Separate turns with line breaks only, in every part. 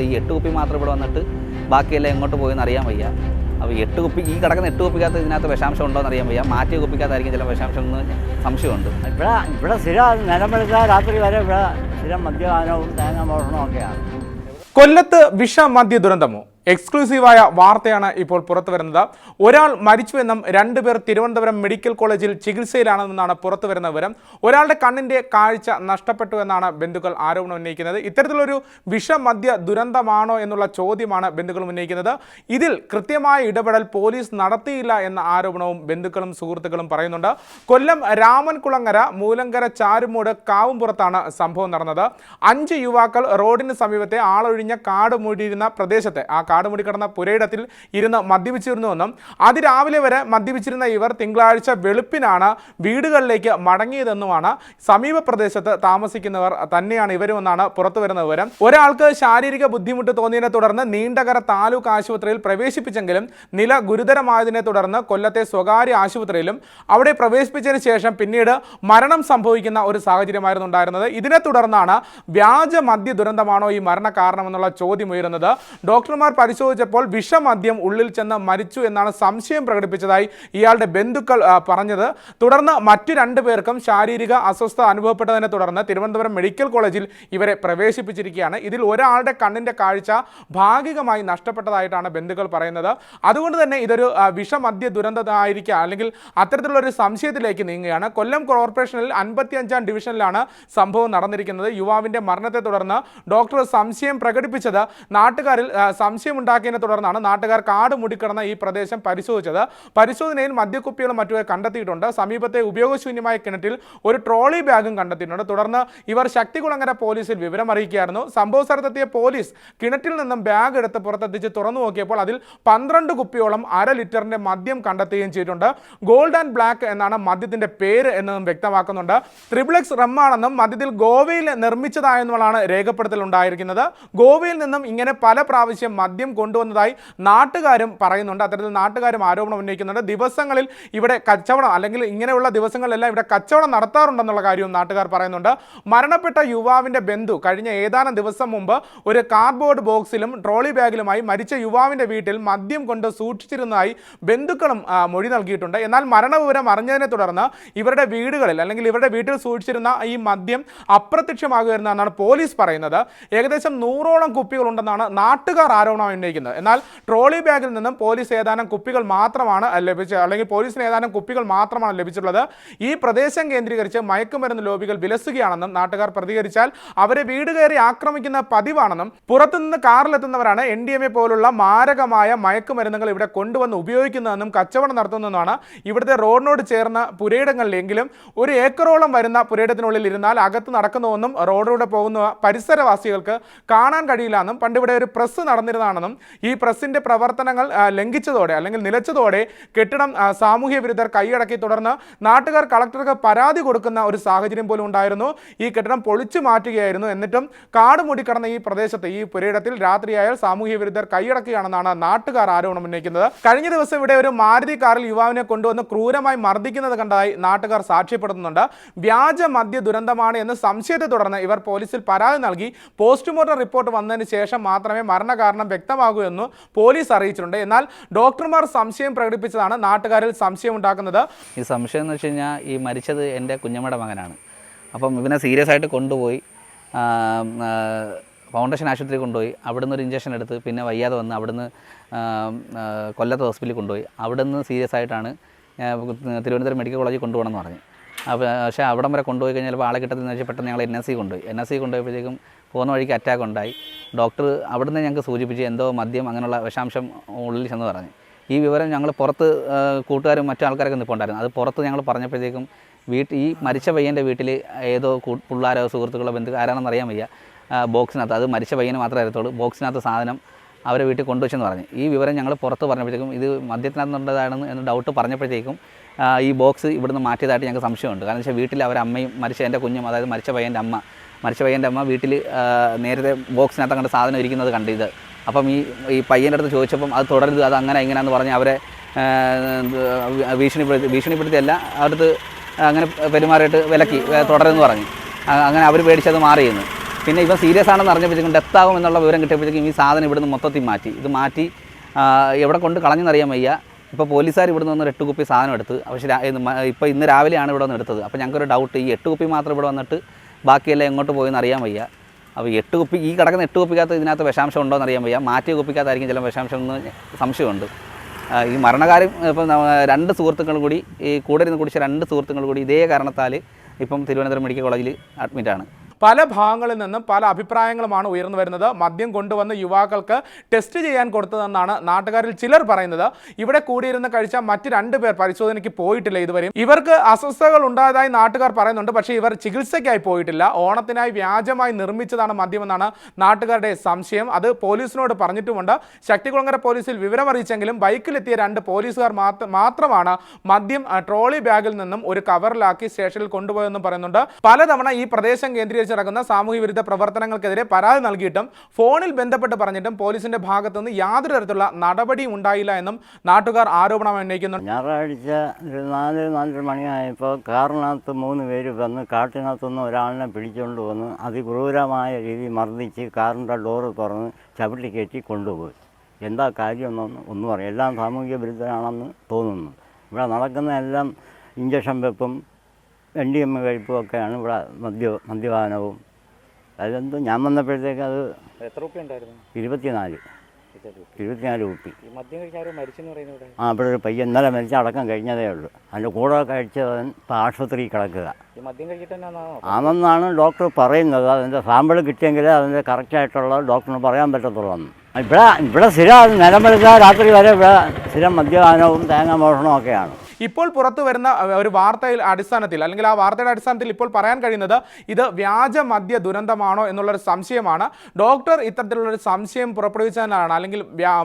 ഈ എട്ട് കുപ്പി മാത്രം ഇവിടെ വന്നിട്ട് ബാക്കിയെല്ലാം എങ്ങോട്ട് പോയെന്ന് അറിയാൻ വയ്യ. അപ്പോൾ എട്ട് കുപ്പി ഈ കിടക്കുന്ന എട്ട് കുപ്പിക്കകത്ത് ഇതിനകത്ത് വിഷാംശം ഉണ്ടോ എന്ന് അറിയാൻ വയ്യ. മാറ്റിയ കുപ്പിക്കകത്തായിരിക്കും ചില വിഷാംശം എന്ന് സംശയമുണ്ട്.
ഇവിടെ ഇവിടെ സ്ഥിരം നേരം വെളുത്ത രാത്രി വരെ ഇവിടെ സ്ഥിരം മദ്യപാനവും തേങ്ങ മോഷണവും ഒക്കെയാണ്.
കൊല്ലത്ത് വിഷമദ്യ ദുരന്തമോ? എക്സ്ക്ലൂസീവായ വാർത്തയാണ് ഇപ്പോൾ പുറത്തു വരുന്നത് ഒരാൾ മരിച്ചുവെന്നും രണ്ടുപേർ തിരുവനന്തപുരം മെഡിക്കൽ കോളേജിൽ ചികിത്സയിലാണെന്നാണ് പുറത്തു വരുന്ന വിവരം. ഒരാളുടെ കണ്ണിന്റെ കാഴ്ച നഷ്ടപ്പെട്ടു എന്നാണ് ബന്ധുക്കൾ ആരോപണം ഉന്നയിക്കുന്നത്. ഇത്തരത്തിലൊരു വിഷമദ്യ ദുരന്തമാണോ എന്നുള്ള ചോദ്യമാണ് ബന്ധുക്കൾ ഉന്നയിക്കുന്നത്. ഇതിൽ കൃത്യമായ ഇടപെടൽ പോലീസ് നടത്തിയില്ല എന്ന ആരോപണവും ബന്ധുക്കളും സുഹൃത്തുക്കളും പറയുന്നുണ്ട്. കൊല്ലം രാമൻകുളങ്ങര മൂലങ്കര ചാരുമൂട് കാവുംപുറത്താണ് സംഭവം നടന്നത്. അഞ്ച് യുവാക്കൾ റോഡിന് സമീപത്തെ ആളൊഴിഞ്ഞ കാട് മൂടിയിരുന്ന പ്രദേശത്തെ ആ കാട് കടന്ന പുരയിടത്തിൽ ഇരുന്ന് മദ്യപിച്ചിരുന്നുവെന്നും അതിരാവിലെ വരെ മദ്യപിച്ചിരുന്ന ഇവർ തിങ്കളാഴ്ച വെളുപ്പിനാണ് വീടുകളിലേക്ക് മടങ്ങിയതെന്നുമാണ് സമീപ പ്രദേശത്ത് താമസിക്കുന്നവർ തന്നെയാണ് ഇവരുമെന്നാണ് പുറത്തു വരുന്ന വിവരം. ഒരാൾക്ക് ശാരീരിക ബുദ്ധിമുട്ട് തോന്നിയതിനെ തുടർന്ന് നീണ്ടകര താലൂക്ക് ആശുപത്രിയിൽ പ്രവേശിപ്പിച്ചെങ്കിലും നില ഗുരുതരമായതിനെ തുടർന്ന് കൊല്ലത്തെ സ്വകാര്യ ആശുപത്രിയിലും അവിടെ പ്രവേശിപ്പിച്ചതിന് ശേഷം പിന്നീട് മരണം സംഭവിക്കുന്ന ഒരു സാഹചര്യമായിരുന്നു ഉണ്ടായിരുന്നത്. ഇതിനെ തുടർന്നാണ് വ്യാജ മദ്യ ദുരന്തമാണോ ഈ മരണ കാരണമെന്നുള്ള ചോദ്യം ഉയരുന്നത്. ഡോക്ടർമാർ പരിശോധിച്ചപ്പോൾ വിഷമദ്യം ഉള്ളിൽ ചെന്ന് മരിച്ചു എന്നാണ് സംശയം പ്രകടിപ്പിച്ചതായി ഇയാളുടെ ബന്ധുക്കൾ പറഞ്ഞത്. തുടർന്ന് മറ്റു രണ്ടു പേർക്കും ശാരീരിക അസ്വസ്ഥ അനുഭവപ്പെട്ടതിനെ തുടർന്ന് തിരുവനന്തപുരം മെഡിക്കൽ കോളേജിൽ ഇവരെ പ്രവേശിപ്പിച്ചിരിക്കുകയാണ്. ഇതിൽ ഒരാളുടെ കണ്ണിന്റെ കാഴ്ച ഭാഗികമായി നഷ്ടപ്പെട്ടതായിട്ടാണ് ബന്ധുക്കൾ പറയുന്നത്. അതുകൊണ്ട് തന്നെ ഇതൊരു വിഷമദ്യ ദുരന്തമായിരിക്കുക അല്ലെങ്കിൽ അത്തരത്തിലുള്ള ഒരു സംശയത്തിലേക്ക് നീങ്ങുകയാണ്. കൊല്ലം കോർപ്പറേഷനിൽ അൻപത്തിയഞ്ചാം ഡിവിഷനിലാണ് സംഭവം നടന്നിരിക്കുന്നത്. യുവാവിന്റെ മരണത്തെ തുടർന്ന് ഡോക്ടർ സംശയം പ്രകടിപ്പിച്ചത് നാട്ടുകാരിൽ ആ, സംശയമുണ്ടാക്കിയതിനെ തുടർന്നാണ് നാട്ടുകാർ കാട് മൂടിക്കിടന്ന ഈ പ്രദേശം പരിശോധിച്ചത്. പരിശോധനയിൽ മദ്യക്കുപ്പികളും മറ്റുമൊക്കെ കണ്ടെത്തിയിട്ടുണ്ട്. സമീപത്തെ ഉപയോഗശൂന്യമായ കിണറ്റിൽ ഒരു ട്രോളി ബാഗും കണ്ടെത്തിയിട്ടുണ്ട്. തുടർന്ന് ഇവർ ശക്തികുളങ്ങര പോലീസിൽ വിവരം അറിയിക്കുകയായിരുന്നു. സംഭവ സ്ഥലത്തെത്തിയ പോലീസ് കിണറ്റിൽ നിന്നും ബാഗ് എടുത്ത് പുറത്തെത്തിച്ച് തുറന്നു നോക്കിയപ്പോൾ അതിൽ പന്ത്രണ്ട് കുപ്പിയോളം അര ലിറ്ററിന്റെ മദ്യം കണ്ടെത്തുകയും ചെയ്തിട്ടുണ്ട്. ഗോൾഡ് ആൻഡ് ബ്ലാക്ക് എന്നാണ് മദ്യത്തിന്റെ പേര് എന്നതും വ്യക്തമാക്കുന്നുണ്ട്. ത്രിപ്ലക്സ് റമ്മാണെന്നും മദ്യത്തിൽ ഗോവയിൽ നിർമ്മിച്ചതായെന്നുമാണ് രേഖപ്പെടുത്തൽ ഉണ്ടായിരിക്കുന്നത്. ഗോവയിൽ നിന്നും ഇങ്ങനെ പല പ്രാവശ്യം മദ്യം കൊണ്ടുവന്നതായി നാട്ടുകാരും പറയുന്നുണ്ട്. അത്തരത്തിൽ നാട്ടുകാരും ആരോപണം ഉന്നയിക്കുന്നുണ്ട്. ദിവസങ്ങളിൽ ഇവിടെ കച്ചവടം അല്ലെങ്കിൽ ഇങ്ങനെയുള്ള ദിവസങ്ങളിലെല്ലാം ഇവിടെ കച്ചവടം നടത്താറുണ്ടെന്നുള്ള കാര്യവും നാട്ടുകാർ പറയുന്നുണ്ട്. മരണപ്പെട്ട യുവാവിന്റെ ബന്ധു കഴിഞ്ഞ ഏതാനും ദിവസം മുമ്പ് ഒരു കാർഡ്ബോർഡ് ബോക്സിലും ട്രോളി ബാഗിലുമായി മരിച്ച യുവാവിന്റെ വീട്ടിൽ മദ്യം കൊണ്ട് സൂക്ഷിച്ചിരുന്നതായി ബന്ധുക്കളും മൊഴി നൽകിയിട്ടുണ്ട്. എന്നാൽ മരണവിവരം അറിഞ്ഞതിനെ തുടർന്ന് ഇവരുടെ വീടുകളിൽ അല്ലെങ്കിൽ ഇവരുടെ വീട്ടിൽ സൂക്ഷിച്ചിരുന്ന ഈ മദ്യം അപ്രത്യക്ഷമാകുമെന്നാണ് പോലീസ് പറയുന്നത്. ഏകദേശം നൂറോളം കുപ്പികളുണ്ടെന്നാണ് നാട്ടുകാർ ആരോപണം ഉന്നയിക്കുന്നത്. എന്നാൽ ട്രോളി ബാഗിൽ നിന്നും പോലീസ് ഏതാനും കുപ്പികൾ മാത്രമാണ് ലഭിച്ചത് അല്ലെങ്കിൽ പോലീസിന് ഏതാനും കുപ്പികൾ മാത്രമാണ് ലഭിച്ചിട്ടുള്ളത്. ഈ പ്രദേശം കേന്ദ്രീകരിച്ച് മയക്കുമരുന്ന് ലോബികൾ വിലസുകയാണെന്നും നാട്ടുകാർ പ്രതികരിച്ചാൽ അവരെ വീട് കയറി ആക്രമിക്കുന്ന പതിവാണെന്നും പുറത്തുനിന്ന് കാറിലെത്തുന്നവരാണ് എൻ ഡി എം എ പോലുള്ള മാരകമായ മയക്കുമരുന്നുകൾ ഇവിടെ കൊണ്ടുവന്ന് ഉപയോഗിക്കുന്നതെന്നും കച്ചവടം നടത്തുന്നതെന്നാണ് ഇവിടുത്തെ റോഡിനോട് ചേർന്ന പുരയിടങ്ങളിലെങ്കിലും ഒരു ഏക്കറോളം വരുന്ന പുരയിടത്തിനുള്ളിൽ ഇരുന്നാൽ അകത്ത് നടക്കുന്നുവെന്നും റോഡിലൂടെ പോകുന്ന പരിസരവാസികൾക്ക് കാണാൻ കഴിയില്ല എന്നും പണ്ടിവിടെ ഒരു പ്രസ് നടന്നിരുന്നതാണെന്നും ഈ പ്രസിന്റെ പ്രവർത്തനങ്ങൾ ലംഘിച്ചതോടെ അല്ലെങ്കിൽ നിലച്ചതോടെ കെട്ടിടം സാമൂഹ്യ വിരുദ്ധർ കൈയടക്കി തുടർന്ന് നാട്ടുകാർ കളക്ടർക്ക് പരാതി കൊടുക്കുന്ന ഒരു സാഹചര്യം പോലും ഉണ്ടായിരുന്നു. ഈ കെട്ടിടം പൊളിച്ചു മാറ്റുകയായിരുന്നു. എന്നിട്ടും കാട് മൂടിക്കിടന്ന ഈ പ്രദേശത്ത് ഈ പുരയിടത്തിൽ രാത്രിയായാൽ സാമൂഹ്യ വിരുദ്ധർ കൈയടക്കുകയാണെന്നാണ് നാട്ടുകാർ ആരോപണം ഉന്നയിക്കുന്നത്. കഴിഞ്ഞ ദിവസം ഇവിടെ ഒരു മാരുതി കാറിൽ യുവാവിനെ കൊണ്ടുവന്ന് ക്രൂരമായി മർദ്ദിക്കുന്നത് കണ്ടതായി നാട്ടുകാർ സാക്ഷ്യപ്പെടുത്തുന്നുണ്ട്. വ്യാജ മദ്യ ദുരന്തമാണ് എന്ന് സംശയത്തെ തുടർന്ന് ഇവർ പോലീസിൽ പരാതി നൽകി. പോസ്റ്റ്മോർട്ടം റിപ്പോർട്ട് വന്നതിന് ശേഷം മാത്രമേ മരണകാരണം വ്യക്തമാകൂ എന്ന് പോലീസ് അറിയിച്ചിട്ടുണ്ട്. എന്നാൽ ഡോക്ടർമാർ സംശയം പ്രകടിപ്പിച്ചതാണ് നാട്ടുകാരിൽ സംശയം ഉണ്ടാക്കുന്നത്.
ഈ സംശയം എന്ന് വെച്ച് കഴിഞ്ഞാൽ ഈ മരിച്ചത് എന്റെ കുഞ്ഞമ്മയുടെ മകനാണ്. അപ്പം ഇവനെ സീരിയസ് ആയിട്ട് കൊണ്ടുപോയി ഫൗണ്ടേഷൻ ആശുപത്രി കൊണ്ടുപോയി അവിടുന്ന് ഒരു ഇഞ്ചക്ഷൻ എടുത്ത് പിന്നെ വയ്യാതെ വന്ന് അവിടുന്ന് കൊല്ലത്ത് ഹോസ്പിറ്റലിൽ കൊണ്ടുപോയി. അവിടുന്ന് സീരിയസ് ആയിട്ടാണ് തിരുവനന്തപുരം മെഡിക്കൽ കോളേജിൽ കൊണ്ടുപോകണമെന്ന് പറഞ്ഞു. അപ്പോൾ പക്ഷേ അവിടം വരെ കൊണ്ടുപോയി കഴിഞ്ഞാൽ ആളെ കിട്ടത്തില്ലെന്ന് വെച്ചാൽ പെട്ടെന്ന് ഞങ്ങൾ എൻ എസ് സി കൊണ്ടുപോയി. എൻ എസ് സി കൊണ്ടുപോയപ്പോഴത്തേക്കും പോകുന്ന വഴിക്ക് അറ്റാക്ക് ഉണ്ടായി. ഡോക്ടർ അവിടുന്ന് ഞങ്ങൾക്ക് സൂചിപ്പിച്ച് എന്തോ മദ്യം അങ്ങനെയുള്ള വിഷാംശം ഉള്ളിൽ ചെന്ന് പറഞ്ഞു. ഈ വിവരം ഞങ്ങൾ പുറത്ത് കൂട്ടുകാരും മറ്റു ആൾക്കാരൊക്കെ നിൽപ്പുണ്ടായിരുന്നു അത് പുറത്ത് ഞങ്ങൾ പറഞ്ഞപ്പോഴത്തേക്കും വീട്ടിൽ ഈ മരിച്ച പയ്യന്റെ വീട്ടിൽ ഏതോ പിള്ളാരോ സുഹൃത്തുക്കളോ ബന്ധു ആരാണെന്ന് അറിയാൻ വയ്യ. ബോക്സിനകത്ത് അത് മരിച്ച പയ്യന് മാത്രമേ അറിയത്തുള്ളൂ. ബോക്സിനകത്ത് സാധനം അവരെ വീട്ടിൽ കൊണ്ടുവച്ചെന്ന് പറഞ്ഞു. ഈ വിവരം ഞങ്ങൾ പുറത്ത് പറഞ്ഞപ്പോഴത്തേക്കും ഇത് മദ്യത്തിനകത്തുള്ളതാണെന്ന് എന്ന് ഡൗട്ട് പറഞ്ഞപ്പോഴത്തേക്കും ഈ ബോക്സ് ഇവിടുന്ന് മാറ്റിയതായിട്ട് ഞങ്ങൾക്ക് സംശയമുണ്ട്. കാരണം വെച്ചാൽ വീട്ടിൽ അവരെ അമ്മയും മരിച്ച എന്റെ കുഞ്ഞും അതായത് മരിച്ച പയ്യന്റെ അമ്മ മരിച്ച പയ്യന്റെ അമ്മ വീട്ടിൽ നേരത്തെ ബോക്സിനകത്ത് കണ്ട് സാധനം ഇരിക്കുന്നത് കണ്ടിത് അപ്പം ഈ ഈ പയ്യന്റെ അടുത്ത് ചോദിച്ചപ്പം അത് തുടരുത് അത് അങ്ങനെ എങ്ങനെയാന്ന് പറഞ്ഞ് അവരെ ഭീഷണിപ്പെടുത്തി ഭീഷണിപ്പെടുത്തിയല്ല അടുത്ത് അങ്ങനെ പെരുമാറിയിട്ട് വിലക്കി തുടരുമെന്ന് പറഞ്ഞു. അങ്ങനെ അവർ പേടിച്ചത് മാറിയിരുന്നു. പിന്നെ ഇവ സീരിയസ് ആണെന്ന് അറിഞ്ഞപ്പോഴത്തേക്കും ഡെത്ത് എന്നുള്ള വിവരം കിട്ടിയപ്പോഴത്തേക്കും ഈ സാധനം ഇവിടുന്ന് മൊത്തത്തിൽ മാറ്റി. ഇത് മാറ്റി എവിടെ കൊണ്ട് കളഞ്ഞെന്നറിയാൻ വയ്യ. ഇപ്പോൾ പോലീസുകാർ ഇവിടെ നിന്ന് എട്ട് കുപ്പി സാധനം എടുത്ത് പക്ഷേ ഇപ്പോൾ ഇന്ന് രാവിലെയാണ് ഇവിടെ വന്ന് എടുത്തത്. അപ്പോൾ ഞങ്ങൾക്കൊരു ഡൗട്ട് ഈ എട്ട് കുപ്പി മാത്രം ഇവിടെ വന്നിട്ട് ബാക്കിയെല്ലാം എങ്ങോട്ട് പോയെന്ന് അറിയാൻ വയ്യ. അപ്പോൾ എട്ട് കുപ്പി ഈ കിടക്കുന്ന എട്ട് കുപ്പിക്കകത്ത് ഇതിനകത്ത് വിഷാംശം ഉണ്ടോ എന്ന് അറിയാൻ വയ്യ. മാറ്റിയ കുപ്പിക്കകത്തായിരിക്കും ചില വിഷാംശം എന്ന് സംശയമുണ്ട്. ഈ മരണകാര്യം ഇപ്പം രണ്ട് സുഹൃത്തുക്കൾ കൂടി ഈ കൂടെ ഇരുന്ന് കുടിച്ച രണ്ട് സുഹൃത്തുക്കൾ കൂടി ഇതേ കാരണത്താൽ ഇപ്പം തിരുവനന്തപുരം മെഡിക്കൽ കോളേജിൽ അഡ്മിറ്റാണ്
പല ഭാഗങ്ങളിൽ നിന്നും പല അഭിപ്രായങ്ങളുമാണ് ഉയർന്നു വരുന്നത്. മദ്യം കൊണ്ടുവന്ന് യുവാക്കൾക്ക് ടെസ്റ്റ് ചെയ്യാൻ കൊടുത്തതെന്നാണ് നാട്ടുകാരിൽ ചിലർ പറയുന്നത്. ഇവിടെ കൂടിയിരുന്ന് കഴിച്ച മറ്റ് രണ്ട് പേർ പരിശോധനയ്ക്ക് പോയിട്ടില്ല ഇതുവരെയും. ഇവർക്ക് അസ്വസ്ഥതകൾ ഉണ്ടായതായി നാട്ടുകാർ പറയുന്നുണ്ട്. പക്ഷേ ഇവർ ചികിത്സയ്ക്കായി പോയിട്ടില്ല. ഓണത്തിനായി വ്യാജമായി നിർമ്മിച്ചതാണ് മദ്യമെന്നാണ് നാട്ടുകാരുടെ സംശയം. അത് പോലീസിനോട് പറഞ്ഞിട്ടുമുണ്ട്. ശക്തികുളങ്ങര പോലീസിൽ വിവരമറിയിച്ചെങ്കിലും ബൈക്കിലെത്തിയ രണ്ട് പോലീസുകാർ മാത്രമാണ് മദ്യം ട്രോളി ബാഗിൽ നിന്നും ഒരു കവറിലാക്കി സ്റ്റേഷനിൽ കൊണ്ടുപോയെന്നും പറയുന്നുണ്ട്. പലതവണ ഈ പ്രദേശം കേന്ദ്രീകരിച്ച് നടക്കുന്ന സാമൂഹ്യ വിരുദ്ധ പ്രവർത്തനങ്ങൾക്കെതിരെ പരാതി നൽകിയിട്ടും ഫോണിൽ ബന്ധപ്പെട്ട് പറഞ്ഞിട്ടും പോലീസിന്റെ ഭാഗത്തുനിന്ന് യാതൊരു തരത്തിലുള്ള നടപടിയും ഉണ്ടായില്ല എന്നും നാട്ടുകാർ ആരോപണം ഉന്നയിക്കുന്നുണ്ട്.
ഞായറാഴ്ച നാല് നാലര മണിയായപ്പോൾ കാറിനകത്ത് മൂന്ന് പേര് വന്ന് കാട്ടിനകത്തുനിന്ന് ഒരാളിനെ പിടിച്ചുകൊണ്ട് വന്ന് അതിക്രൂരമായ രീതിയിൽ മർദ്ദിച്ച് കാറിന്റെ ഡോറ് തുറന്ന് ചവിട്ടി കയറ്റി കൊണ്ടുപോയി. എന്താ കാര്യമെന്നൊന്ന് ഒന്നും അറിയാം എല്ലാം സാമൂഹിക വിരുദ്ധരാണെന്ന് തോന്നുന്നു. ഇവിടെ നടക്കുന്ന എല്ലാം ഇഞ്ചക്ഷൻ വെപ്പും എൻ കഴിപ്പുമൊക്കെയാണ് എം കഴിപ്പും ഒക്കെയാണ് ഇവിടെ മദ്യ മദ്യപാനവും. അതെന്തോ ഞാൻ വന്നപ്പോഴത്തേക്ക് അത്
എത്ര റുപ്യ ഉണ്ടായിരുന്നു?
ഇരുപത്തിനാല്. ഇരുപത്തിനാല് കുപ്പി. ആ ഇവിടെ ഒരു പയ്യൻ ഇന്നലെ മരിച്ച അടക്കം കഴിഞ്ഞതേ ഉള്ളൂ. അതിന്റെ കൂടെ കഴിച്ചവൻ ഇപ്പം ആശുപത്രിയിൽ കിടക്കുക. ആണെന്നാണ് ഡോക്ടർ പറയുന്നത്. അതിന്റെ സാമ്പിൾ കിട്ടിയെങ്കിൽ അതിന്റെ കറക്റ്റായിട്ടുള്ള ഡോക്ടറിന് പറയാൻ പറ്റത്തുള്ളൂ ഇവിടെ ഇവിടെ സ്ഥിരം നിലമെടുക്കുക രാത്രി വരെ ഇവിടെ സ്ഥിരം മദ്യപാനവും തേങ്ങ മോഷണവും ഒക്കെയാണ്.
ഇപ്പോൾ പുറത്തു വരുന്ന ഒരു വാർത്തയിൽ അടിസ്ഥാനത്തിൽ അല്ലെങ്കിൽ ആ വാർത്തയുടെ അടിസ്ഥാനത്തിൽ ഇപ്പോൾ പറയാൻ കഴിയുന്നത് ഇത് വ്യാജ മദ്യ ദുരന്തമാണോ എന്നുള്ളൊരു സംശയമാണ്. ഡോക്ടർ ഇത്തരത്തിലുള്ളൊരു സംശയം പുറപ്പെടുവിച്ചതിനാണ് അല്ലെങ്കിൽ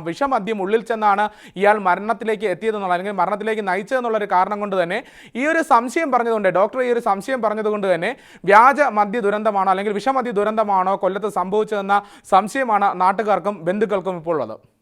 വിഷമദ്യം ഉള്ളിൽ ചെന്നാണ് ഇയാൾ മരണത്തിലേക്ക് എത്തിയതെന്നുള്ള അല്ലെങ്കിൽ മരണത്തിലേക്ക് നയിച്ചതെന്നുള്ളൊരു കാരണം കൊണ്ട് തന്നെ ഈ ഒരു സംശയം പറഞ്ഞതുകൊണ്ട് ഡോക്ടർ ഈ ഒരു സംശയം പറഞ്ഞതുകൊണ്ട് തന്നെ വ്യാജ മദ്യ ദുരന്തമാണോ അല്ലെങ്കിൽ വിഷമദ്യ ദുരന്തമാണോ കൊല്ലത്ത് സംഭവിച്ചതെന്ന സംശയമാണ് നാട്ടുകാർക്കും ബന്ധുക്കൾക്കും ഇപ്പോൾ ഉള്ളത്.